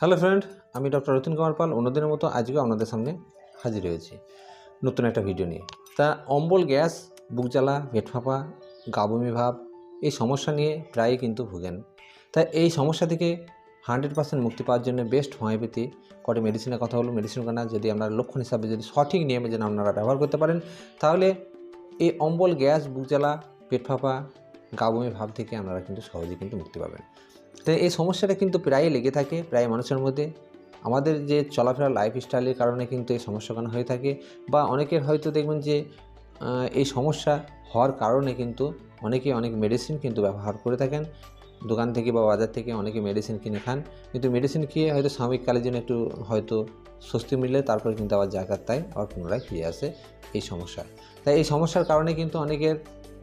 Hello friend, আমি doctor Ratin Kumar Pal. অন্যদিনের মতো আজকেও আপনাদের সামনে হাজির হয়েছি নতুন একটা ভিডিও নিয়ে। তা অম্বল গ্যাস, বুক জ্বালা, পেট ফাঁপা, গা বমি ভাব, এই সমস্যা নিয়ে প্রায়ই কিন্তু ভুগেন। তাই এই সমস্যা থেকে হান্ড্রেড পার্সেন্ট মুক্তি পাওয়ার জন্য বেস্ট হোমিওপ্যাথি কটি মেডিসিনের কথা হলো। মেডিসিন কেনা যদি আপনার লক্ষণ হিসাবে যদি সঠিক নিয়মে যেন আপনারা ব্যবহার করতে পারেন, তাহলে এই অম্বল গ্যাস, বুক জ্বালা, পেট ফাঁপা, গা বমি ভাব থেকে আপনারা কিন্তু সহজেই কিন্তু মুক্তি পাবেন। তো এই সমস্যাটা কিন্তু প্রায়ই লেগে থাকে, প্রায় মানুষের মধ্যে। আমাদের যে চলাফেরা লাইফ স্টাইলের কারণে কিন্তু এই সমস্যাগুলো হয়ে থাকে বা অনেকের হয়তো দেখবেন যে এই সমস্যা হওয়ার কারণে কিন্তু অনেকে অনেক মেডিসিন কিন্তু ব্যবহার করে থাকেন। দোকান থেকে বা বাজার থেকে অনেকে মেডিসিন কিনে খান। কিন্তু মেডিসিন খেয়ে হয়তো সাময়িককালের জন্য একটু হয়তো স্বস্তি মিললে তারপরে কিন্তু আবার জায়গার তাই আবার পুনরায় ফিরে আসে এই সমস্যা। তাই এই সমস্যার কারণে কিন্তু অনেকের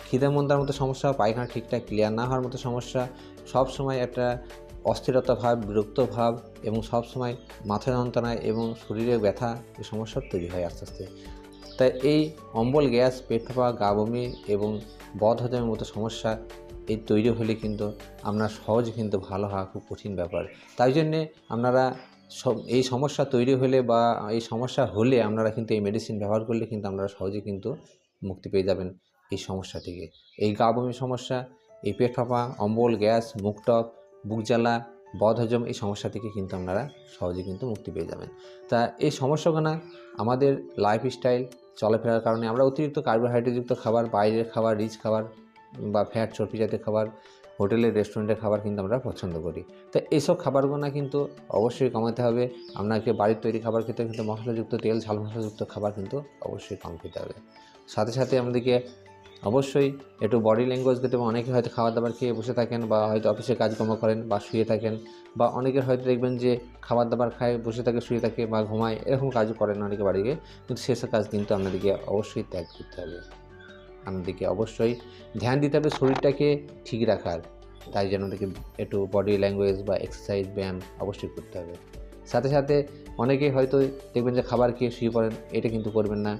খিদে মন্দার মতো সমস্যা, পায়খানা ঠিকঠাক ক্লিয়ার না হওয়ার মতো সমস্যা সব সময় একটা অস্থিরতা ভাব, বিরক্ত ভাব এবং সব সময় মাথা যন্ত্রণা এবং শরীরে ব্যথা এই সমস্যা তৈরি হয় আস্তে আস্তে। তাই এই অম্বল গ্যাস, পেট ফাঁপা, গা বমি এবং বধ হজমের মতো সমস্যা এই তৈরি হলে কিন্তু আপনার সহজে কিন্তু ভালো হওয়া খুব কঠিন ব্যাপার। তাই জন্যে আপনারা সব এই সমস্যা তৈরি হলে বা এই সমস্যা হলে আপনারা কিন্তু এই মেডিসিন ব্যবহার করলে কিন্তু আপনারা সহজে কিন্তু মুক্তি পেয়ে যাবেন এই সমস্যা থেকে। এই গা বমি সমস্যা এই পেট ফাঁপা, অম্বল, গ্যাস মুখটক বুক জ্বালা, বদহজম এই সমস্যা থেকে কিন্তু আপনারা সহজে কিন্তু মুক্তি পেয়ে যাবেন। তা এই সমস্যাগুলো আমাদের লাইফস্টাইল চলাফেরার কারণে আমরা অতিরিক্ত কার্বোহাইড্রেটযুক্ত খাবার, বাইরের খাবার রিচ খাবার বা ফ্যাট চর্বি জাতীয় খাবার, হোটেলের রেস্টুরেন্টের খাবার কিন্তু আমরা পছন্দ করি। তো এইসব খাবারগুলো কিন্তু অবশ্যই কমাতে হবে। আপনাকে বাড়ির তৈরি খাবার খেতে কিন্তু মশলাযুক্ত তেল, ঝাল মশলাযুক্ত খাবার কিন্তু অবশ্যই কম খেতে হবে। সাথে সাথে আমাদেরকে অবশ্যই একটু বডি ল্যাঙ্গুয়েজ হবে অনেকে হয়তো খাবার দাবার খেয়ে বসে থাকেন বা হয়তো অফিসে কাজকর্ম করেন বা শুয়ে থাকেন বা অনেকের হয়তো দেখবেন যে খাবার দাবার খায়, বসে থাকে, শুয়ে থাকে বা ঘুমায়, এরকম কাজও করেন অনেকে বাড়িতে। কিন্তু সেসব কাজ কিন্তু আপনাদেরকে অবশ্যই ত্যাগ করতে হবে। আপনাদেরকে অবশ্যই ধ্যান দিতে হবে শরীরটাকে ঠিক রাখার। তাই জন্য আমাদেরকে একটু বডি ল্যাঙ্গুয়েজ বা এক্সারসাইজ ব্যায়াম অবশ্যই করতে হবে। সাথে সাথে অনেকে হয়তো দেখবেন যে খাবার খেয়ে শুয়ে পড়েন, এটা কিন্তু করবেন না।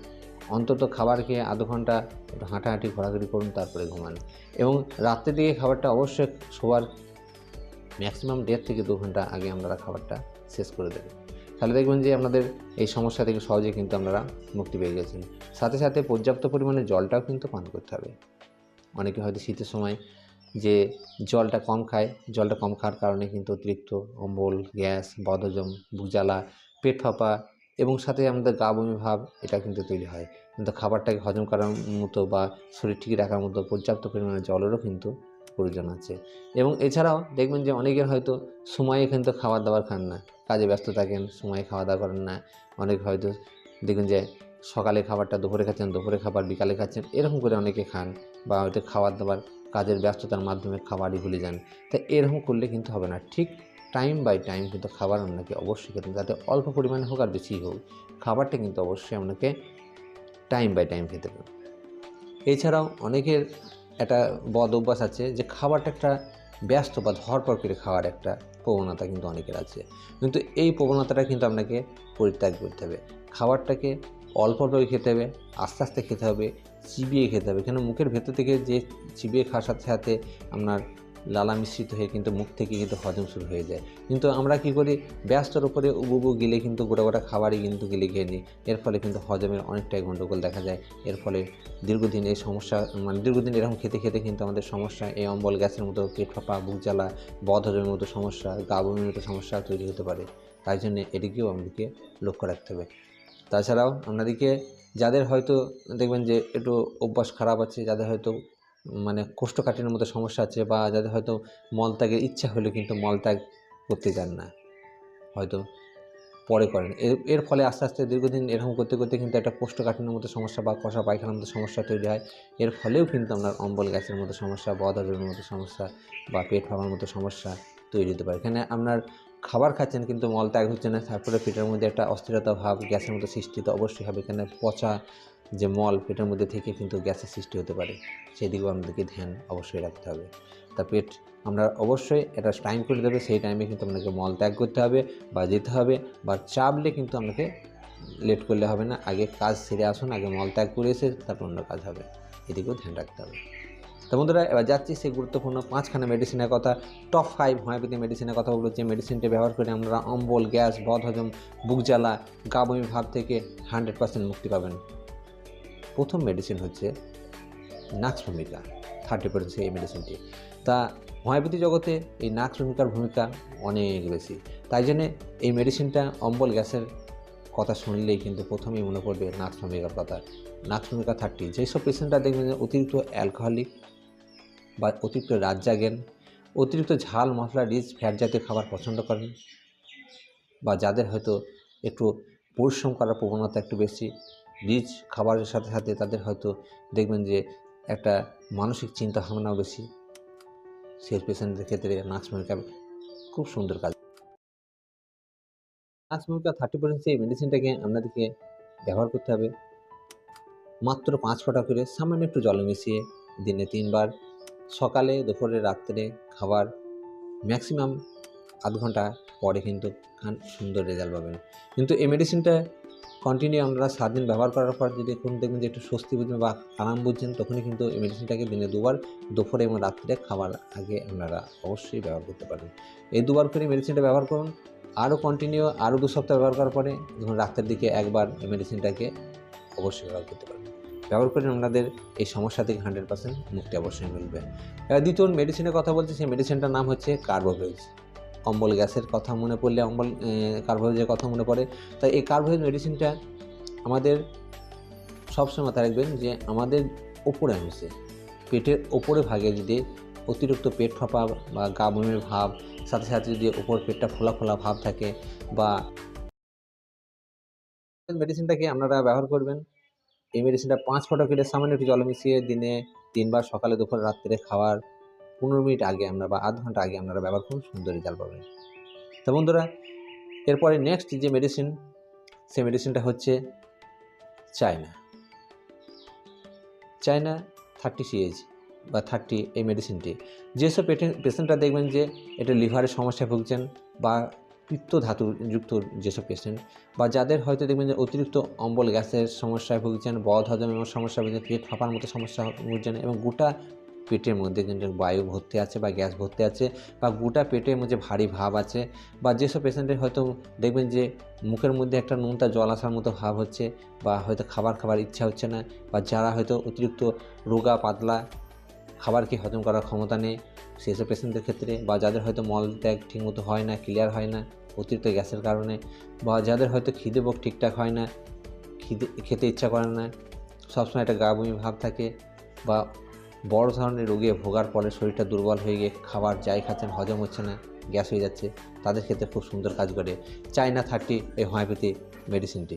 অন্তত খাবার খেয়ে আধ ঘণ্টা হাঁটাহাঁটি, ঘোরাঘুরি করুন, তারপরে ঘুমান। এবং রাত্রের দিকে খাবারটা অবশ্যই শোয়ার ম্যাক্সিমাম দেড় থেকে দু ঘণ্টা আগে আপনারা খাবারটা শেষ করে দেবেন। তাহলে দেখবেন যে আপনাদের এই সমস্যা থেকে সহজে কিন্তু আপনারা মুক্তি পেয়ে গেছেন। সাথে সাথে পর্যাপ্ত পরিমাণে জলটাও কিন্তু পান করতে হবে। অনেকে হয়তো শীতের সময় যে জলটা কম খায়, জলটা কম খাওয়ার কারণে কিন্তু অতিরিক্ত অম্বল, গ্যাস, বদহজম বুক জ্বালা পেট ফাঁপা এবং সাথে আমাদের গা বমি ভাব, এটা কিন্তু তৈরি হয়। কিন্তু খাবারটাকে হজম করার মতো বা শরীর ঠিক রাখার মতো পর্যাপ্ত পরিমাণে জলেরও কিন্তু প্রয়োজন আছে। এবং এছাড়াও দেখবেন যে অনেকের হয়তো সময়ে কিন্তু খাবার দাবার খান না, কাজে ব্যস্ত থাকেন, সময়ে খাওয়া দাওয়া করেন না। অনেক হয়তো দেখবেন যে সকালে খাবারটা দুপুরে খাচ্ছেন, দুপুরে খাবার বিকালে খাচ্ছেন, এরকম করে অনেকে খান বা হয়তো খাবার দাবার কাজের ব্যস্ততার মাধ্যমে খাবারই ভুলে যান। তাই এরকম করলে কিন্তু হবে না। ঠিক টাইম বাই টাইম কিন্তু খাবার আপনাকে অবশ্যই খেতে। যাতে অল্প পরিমাণে হোক আর বেশি হোক, খাবারটা কিন্তু অবশ্যই আপনাকে টাইম বাই টাইম খেতে হবে। এছাড়াও অনেকের একটা বদ অভ্যাস আছে যে খাবারটা একটা ব্যস্ত বা ধরপর করে খাওয়ার একটা প্রবণতা কিন্তু অনেকের আছে। কিন্তু এই প্রবণতাটা কিন্তু আপনাকে পরিত্যাগ করতে হবে। খাবারটাকে অল্প অল্প খেতে হবে, আস্তে আস্তে খেতে হবে, চিবিয়ে খেতে হবে। কেন? মুখের ভেতর থেকে যে চিবিয়ে খাওয়ার সাথে সাথে আপনার লালা মিশ্রিত হয়ে কিন্তু মুখ থেকে কিন্তু হজম শুরু হয়ে যায়। কিন্তু আমরা কি করি? ব্যস্তর উপরে উবু গিলে কিন্তু গোটা গোটা খাবারই কিন্তু গিলে খেয়ে নিই। এর ফলে কিন্তু হজমের অনেকটাই গণ্ডগোল দেখা যায়। এর ফলে দীর্ঘদিন এই সমস্যা মানে দীর্ঘদিন এরকম খেতে খেতে কিন্তু আমাদের সমস্যা, এই অম্বল গ্যাসের মতো পেট ফাঁপা বুক জ্বালা বদ হজমের মতো সমস্যা, গা মতো সমস্যা তৈরি হতে পারে। তাই জন্য এদিকেও আমাদেরকে লক্ষ্য রাখতে হবে। তাছাড়াও আপনাদেরকে যাদের হয়তো দেখবেন যে একটু অভ্যাস খারাপ আছে, যাদের হয়তো মানে কোষ্ঠকাঠিন্যের মতো সমস্যা আছে বা যাদের হয়তো মলত্যাগের ইচ্ছা হলেও কিন্তু মলত্যাগ করতে চান না, হয়তো পরে করেন। এর এর ফলে আস্তে আস্তে দীর্ঘদিন এরকম করতে করতে কিন্তু একটা কোষ্ঠকাঠিন্যের মতো সমস্যা বা কষা পায়খানার মতো সমস্যা তৈরি হয়। এর ফলেও কিন্তু আপনার অম্বল গ্যাসের মতো সমস্যা, বদহজমের মতো সমস্যা বা পেট ফাঁপার মতো সমস্যা তৈরি হতে পারে। এখানে আপনার খাবার খাচ্ছেন কিন্তু মল ত্যাগ হচ্ছে না, তারপরে পেটের মধ্যে একটা অস্থিরতা ভাব, গ্যাসের মতো সৃষ্টি তো অবশ্যই হবে। এখানে পচা যে মল পেটের মধ্যে থেকে কিন্তু গ্যাসের সৃষ্টি হতে পারে সেদিকেও আমাদেরকে ধ্যান অবশ্যই রাখতে হবে। তা পেট আমরা অবশ্যই এটা টাইম করে দেবে, সেই টাইমে কিন্তু আপনাকে মল ত্যাগ করতে হবে বা যেতে হবে বা চাপলে কিন্তু আপনাকে লেট করলে হবে না। আগে কাজ সেরে আসুন, আগে মল ত্যাগ করে এসে তারপর অন্য কাজ হবে। এদিকেও ধ্যান রাখতে হবে। তো বন্ধুরা, এবার যাচ্ছি সেই গুরুত্বপূর্ণ পাঁচখানা মেডিসিনের কথা। টপ ফাইভ হোমিওপ্যাথি মেডিসিনের কথা বলব, যে মেডিসিনটি ব্যবহার করে আপনারা অম্বল, গ্যাস, বদহজম, বুক জ্বালা গা বমি ভাব থেকে হান্ড্রেড পার্সেন্ট মুক্তি পাবেন। প্রথম মেডিসিন হচ্ছে নাক্স ভূমিকা থার্টি পার্সেন্ট এই মেডিসিনটি তা হোমিওপ্যাথি জগতে এই নাক্স ভূমিকার ভূমিকা অনেক বেশি। তাই জন্যে এই মেডিসিনটা অম্বল গ্যাসের কথা শুনলেই কিন্তু প্রথমেই মনে পড়বে নাক্স ভূমিকার কথা। নাক্স ভূমিকা থার্টি যেসব পেশেন্টরা দেখবেন অতিরিক্ত অ্যালকোহলিক বা অতিরিক্ত রাত জাগেন অতিরিক্ত ঝাল, মশলা রিচ ফ্যাট জাতীয় খাবার পছন্দ করেন বা যাদের হয়তো একটু পরিশ্রম করার প্রবণতা একটু বেশি রিচ খাবারের সাথে সাথে তাদের হয়তো দেখবেন যে একটা মানসিক চিন্তা ভাবনাও বেশি। সেই পেশেন্টদের ক্ষেত্রে নাচ ভূমিকা খুব সুন্দর কাজ। নাচ ভূমিকা থার্টি পার্সেন্ট সেই মেডিসিনটাকে আপনাদেরকে ব্যবহার করতে হবে। মাত্র পাঁচ ফোঁটা করে সামান্য একটু জল মিশিয়ে দিনে তিনবার। সকালে, দুপুরে, রাত্রে খাবার ম্যাক্সিমাম আধ ঘণ্টা পরে কিন্তু সুন্দর রেজাল্ট পাবেন। কিন্তু এই মেডিসিনটা কন্টিনিউ আপনারা সাত দিন ব্যবহার করার পর যদি এখন দেখবেন যে একটু স্বস্তি বুঝবেন বা আরাম বুঝছেন, তখনই কিন্তু এই মেডিসিনটাকে দিনে দুবার দুপুরে এবং রাত্রে খাবার আগে আপনারা অবশ্যই ব্যবহার করতে পারেন এই দুবার করে মেডিসিনটা ব্যবহার করুন। আরও কন্টিনিউ আরও দু সপ্তাহ ব্যবহার করার পরে যখন রাত্রের দিকে একবার এই মেডিসিনটাকে অবশ্যই ব্যবহার করতে পারেন ব্যবহার করে আপনাদের এই সমস্যা থেকে হান্ড্রেড পার্সেন্ট মুক্তি অবশ্যই মিলবে। দ্বিতীয় মেডিসিনের কথা বলছি, সেই মেডিসিনটার নাম হচ্ছে কার্বোভেজ অম্বল গ্যাসের কথা মনে পড়লে অম্বল কার্বোভেজের কথা মনে পড়ে। তাই এই কার্বোভেজ মেডিসিনটা আমাদের সবসময় মাথায় রাখবেন যে আমাদের ওপরে অংশে পেটের ওপরে ভাগে যদি অতিরিক্ত পেট ফাঁপা বা গা বমির ভাব, সাথে সাথে যদি ওপর পেটটা ফোলা ফোলা ভাব থাকে বা মেডিসিনটাকে আপনারা ব্যবহার করবেন। এই মেডিসিনটা পাঁচ ফোঁটা করে সামান্য একটু জল মিশিয়ে দিনে তিনবার সকালে, দুপুর, রাত্রে খাওয়ার পনেরো মিনিট আগে আপনারা বা আধ ঘণ্টা আগে আপনারা ব্যবহার করুন, সুন্দর রেজাল্ট পাবেন। তো বন্ধুরা, এরপরে নেক্সট যে মেডিসিন সেই মেডিসিনটা হচ্ছে চায়না। চায়না থার্টি সিএইচ বা থার্টি এই মেডিসিনটি যেসব পেশেন্টরা দেখবেন যে এটা লিভারের সমস্যায় ভুগছেন বা পিত্ত ধাতু যুক্ত যেসব পেশেন্ট বা যাদের হয়তো দেখবেন যে অতিরিক্ত অম্বল গ্যাসের সমস্যায় ভুগছেন বদ হজমের সমস্যা ভুগছেন, পেট ফাঁপার মতো সমস্যা ভুগছেন এবং গোটা পেটের মধ্যে কিন্তু বায়ু ভর্তি আছে বা গ্যাস ভর্তি আছে বা গোটা পেটের মধ্যে ভারী ভাব আছে বা যেসব পেশেন্টের হয়তো দেখবেন যে মুখের মধ্যে একটা নোনতা জল আসার মতো ভাব হচ্ছে বা হয়তো খাবার খাবার ইচ্ছা হচ্ছে না বা যারা হয়তো অতিরিক্ত রোগা, পাতলা খাবারকে হজম করার ক্ষমতা নেই, সেসব পেশেন্টদের ক্ষেত্রে বা যাদের হয়তো মল ত্যাগ ঠিকমতো হয় না ক্লিয়ার হয় না, অতিরিক্ত গ্যাসের কারণে বা যাদের হয়তো খিদে ভোগ ঠিকঠাক হয় না, খিদে, খেতে ইচ্ছা করে না, সবসময় একটা গা বমি ভাব থাকে বা বড় ধরনের রোগে ভোগার পরে শরীরটা দুর্বল হয়ে গিয়ে খাবার যাই খাচ্ছেন, হজম হচ্ছে না, গ্যাস হয়ে যাচ্ছে। তাদের ক্ষেত্রে খুব সুন্দর কাজ করে। চায়না থার্টি এই হোমিওপ্যাথি মেডিসিনটি।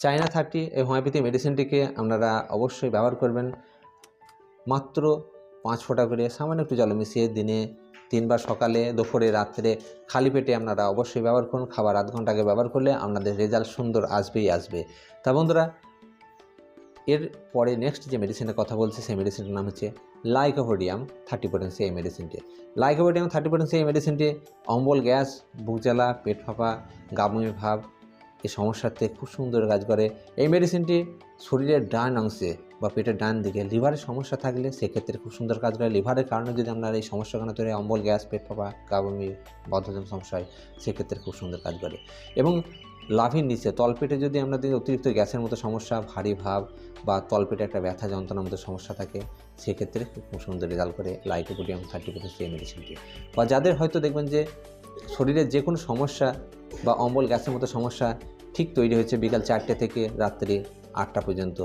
চায়না থার্টি এই হোমিওপ্যাথি মেডিসিনটিকে আপনারা অবশ্যই ব্যবহার করবেন মাত্র পাঁচ ফোঁটা করে, সামান্য একটু জল মিশিয়ে দিনে তিনবার সকালে, দুপুরে, রাত্রে খালি পেটে আপনারা অবশ্যই ব্যবহার করুন। খাবার আধ ঘণ্টা আগে ব্যবহার করলে আপনাদের রেজাল্ট সুন্দর আসবেই আসবে। তা বন্ধুরা এর পরে নেক্সট যে মেডিসিনের কথা বলছি, সেই মেডিসিনটার নাম হচ্ছে লাইকোভোডিয়াম থার্টি পার্সেন্ট এই মেডিসিনটি লাইকোভোডিয়াম থার্টি পার্সেন্ট এই মেডিসিনটি অম্বল, গ্যাস, বুক জ্বালা, পেট ফাঁপা গাবমি ভাব, এই সমস্যাতে খুব সুন্দর কাজ করে। এই মেডিসিনটি শরীরের ডান অংশে বা পেটের ডান দিকে লিভারের সমস্যা থাকলে সেক্ষেত্রে খুব সুন্দর কাজ করে। লিভারের কারণে যদি আপনার এই সমস্যাখানে তৈরি অম্বল, গ্যাস, পেট ফাঁপা গাবমি বদ্ধজম সমস্যা হয়, সেক্ষেত্রে খুব সুন্দর কাজ করে। এবং লাভির নিচে, তলপেটে যদি আপনাদের অতিরিক্ত গ্যাসের মতো সমস্যা, ভারী ভাব বা তলপেটে একটা ব্যথা, যন্ত্রণার মতো সমস্যা থাকে, সেক্ষেত্রে খুব সুন্দর রেজাল্ট করে লাইকোপোডিয়াম থার্টি পার্সেন্ট সেই মেডিসিনটি বা যাদের হয়তো দেখবেন যে শরীরের যে কোনো সমস্যা বা অম্বল গ্যাসের মতো সমস্যা ঠিক তৈরি হয়েছে বিকাল চারটে থেকে রাত্রি আটটা পর্যন্ত,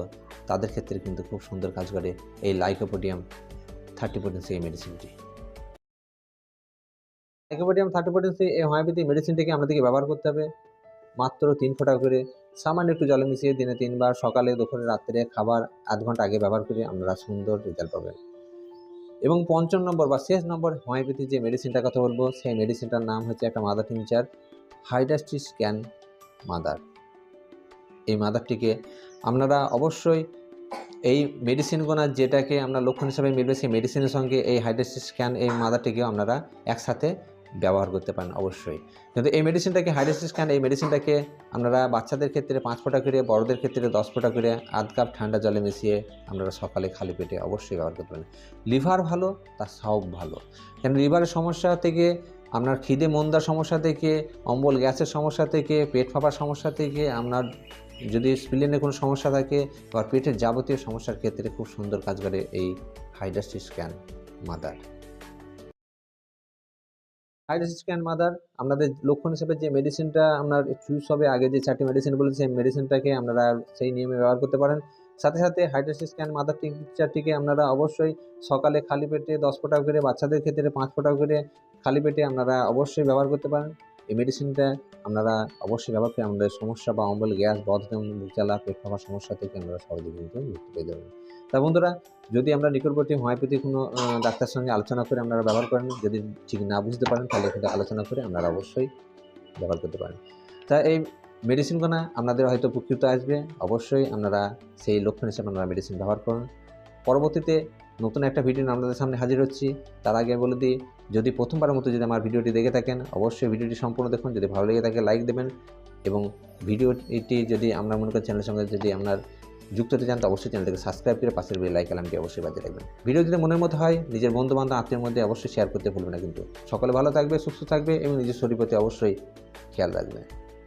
তাদের ক্ষেত্রে কিন্তু খুব সুন্দর কাজ করে এই লাইকোপোডিয়াম থার্টি পার্সেন্ট সেই মেডিসিনটি লাইকোপোডিয়াম থার্টি পার্সেন্ট এই হোমিওপ্যাথি মেডিসিনটিকে আমাদেরকে ব্যবহার করতে হবে। মাত্র তিন ফোঁটা করে সামান্য একটু জলে মিশিয়ে দিনে তিনবার সকালে, দুপুরে, রাত্রে খাবার আধ ঘণ্টা আগে ব্যবহার করে আপনারা সুন্দর রেজাল্ট পাবেন। এবং পঞ্চম নম্বর বা শেষ নম্বর হোমিওপ্যাথি যে মেডিসিনটার কথা বলব, সেই মেডিসিনটার নাম হচ্ছে একটা mother tincture Hydrastis can mother এই মাদারটিকে আপনারা অবশ্যই এই মেডিসিনগুলো যেটাকে আমরা লক্ষণ হিসাবে মিলবে, সেই মেডিসিনের সঙ্গে এই হাইড্রাসি স্ক্যান এই মাদারটিকেও আপনারা একসাথে ব্যবহার করতে পারেন, অবশ্যই। কিন্তু এই মেডিসিনটাকে হাইড্রোসিস স্ক্যান এই মেডিসিনটাকে আপনারা বাচ্চাদের ক্ষেত্রে পাঁচ ফোঁটা করে, বড়দের ক্ষেত্রে দশ ফোঁটা করে, আধ কাপ ঠান্ডা জলে মিশিয়ে আপনারা সকালে খালি পেটে অবশ্যই ব্যবহার করতে পারেন। লিভার ভালো, তার সব ভালো। কেন লিভারের সমস্যা থেকে, আপনার খিদে মন্দার সমস্যা থেকে, অম্বল গ্যাসের সমস্যা থেকে, পেট ফাঁপার সমস্যা থেকে, আপনার যদি স্পিলেনের কোনো সমস্যা থাকে বা পেটের যাবতীয় সমস্যার ক্ষেত্রে খুব সুন্দর কাজ করে এই Hydrastis can mother Hydrastis can mother আপনাদের লক্ষণ হিসেবে যে মেডিসিনটা আপনার চুজ হবে, আগে যে চারটি মেডিসিন বলে সেই মেডিসিনটাকে আপনারা সেই নিয়মে ব্যবহার করতে পারেন। সাথে সাথে হাইড্রেসিস স্ক্যান মাদার টিংচারটিকে আপনারা অবশ্যই সকালে খালি পেটে দশ ফোঁটা করে বাচ্চাদের ক্ষেত্রে পাঁচ ফোঁটা করে খালি পেটে আপনারা অবশ্যই ব্যবহার করতে পারেন। এই মেডিসিনটা আপনারা অবশ্যই ব্যবহার করে আমাদের সমস্যা বা অম্বল, গ্যাস বুক জ্বালা পেট ফাঁপার সমস্যা থেকে আমরা সহজে কিন্তু মুক্তি পেয়ে যাবেন। তা বন্ধুরা, যদি আমরা নিকটবর্তী হোমিওপ্যাথি কোনো ডাক্তার সঙ্গে আলোচনা করে আপনারা ব্যবহার করেন, যদি ঠিক না বুঝতে পারেন, তাহলে কিন্তু আলোচনা করে আপনারা অবশ্যই ব্যবহার করতে পারেন। তা এই মেডিসিনগুলো আপনাদের হয়তো উপকৃত আসবে। অবশ্যই আপনারা সেই লক্ষণ হিসেবে আপনারা মেডিসিন ব্যবহার করুন। পরবর্তীতে নতুন একটা ভিডিও আপনাদের সামনে হাজির হচ্ছি। তার আগে বলে দিই যদি প্রথমবারের মতো যদি আমার ভিডিওটি দেখে থাকেন, অবশ্যই ভিডিওটি সম্পূর্ণ দেখুন। যদি ভালো লেগে থাকে লাইক দেবেন এবং ভিডিওটি যদি আমরা মনে করি চ্যানেলের সঙ্গে যদি আপনার যুক্ত হতে চান, তো অবশ্যই চ্যানেলটিকে সাবস্ক্রাইব করে পাশের বেল লাইক আলামটি অবশ্যই বাজে রাখবেন। ভিডিও যদি মনের মতো হয়, নিজের বন্ধু বান্ধব আত্মীয়ের মধ্যে অবশ্যই শেয়ার করতে ভুলবে না কিন্তু। সকলে ভালো থাকবে, সুস্থ থাকবে এবং নিজের শরীর প্রতি অবশ্যই খেয়াল রাখবে